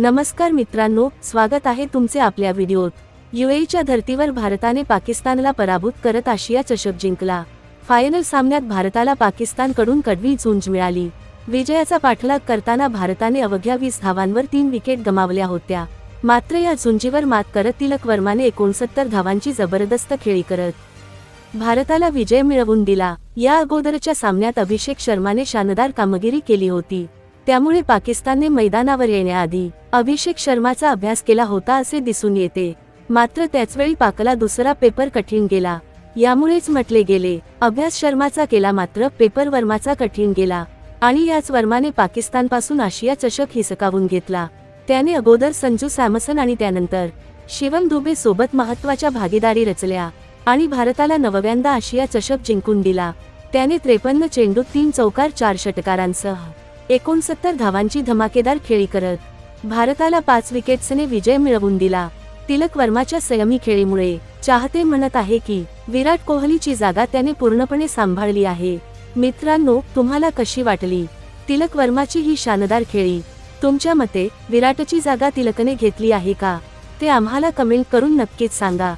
नमस्कार मित्रांनो स्वागत आहे तुमचे आपल्या व्हिडिओत. युएईच्या धर्तीवर भारताने पाकिस्तानला पराभूत करत आशिया चषक जिंकला. फायनल सामन्यात भारताला पाकिस्तानकडून कडवी झुंज मिळाली. विजयाचा पाठलाग करताना भारताने अवघ्या वीस धावांवर तीन विकेट गमावल्या होत्या. मात्र या झुंजीवर मात करत तिलक वर्माने एकोणसत्तर धावांची जबरदस्त खेळी करत. भारताला विजय मिळवून दिला. या अगोदरच्या सामन्यात अभिषेक शर्माने शानदार कामगिरी केली होती. त्यामुळे पाकिस्तानने मैदानावर येण्याआधी अभिषेक शर्माचा अभ्यास केला होता असे दिसून येते. मात्र त्याचवेळी पाकला दुसरा पेपर कठीण गेला. यामुळेच म्हटले गेले अभ्यास शर्माचा केला मात्र पेपर वर्माचा कठीण गेला. आणि याच वर्माने पाकिस्तानपासून आशिया चषक हिसकावून घेतला. त्याने अगोदर संजू सॅमसन आणि त्यानंतर शिवम दुबे सोबत महत्त्वाच्या भागीदारी रचल्या आणि भारताला नवव्यांदा आशिया चषक जिंकून दिला. त्याने त्रेपन्न चेंडूत तीन चौकार चार षटकारांसह एकोणसत्तर धावांची धमाकेदार खेळी करत भारताला पाच विकेट्सने विजय मिळवून दिला. तिलक वर्माच्या संयमी खेळीमुळे चाहते म्हणत आहे की विराट कोहलीची जागा त्याने पूर्णपणे सांभाळली आहे. मित्रांनो तुम्हाला कशी वाटली? तिलक वर्माची ही शानदार खेळी. तुमच्या मते विराटची जागा तिलकने घेतली आहे का? ते आम्हाला कमेंट करून नक्कीच सांगा.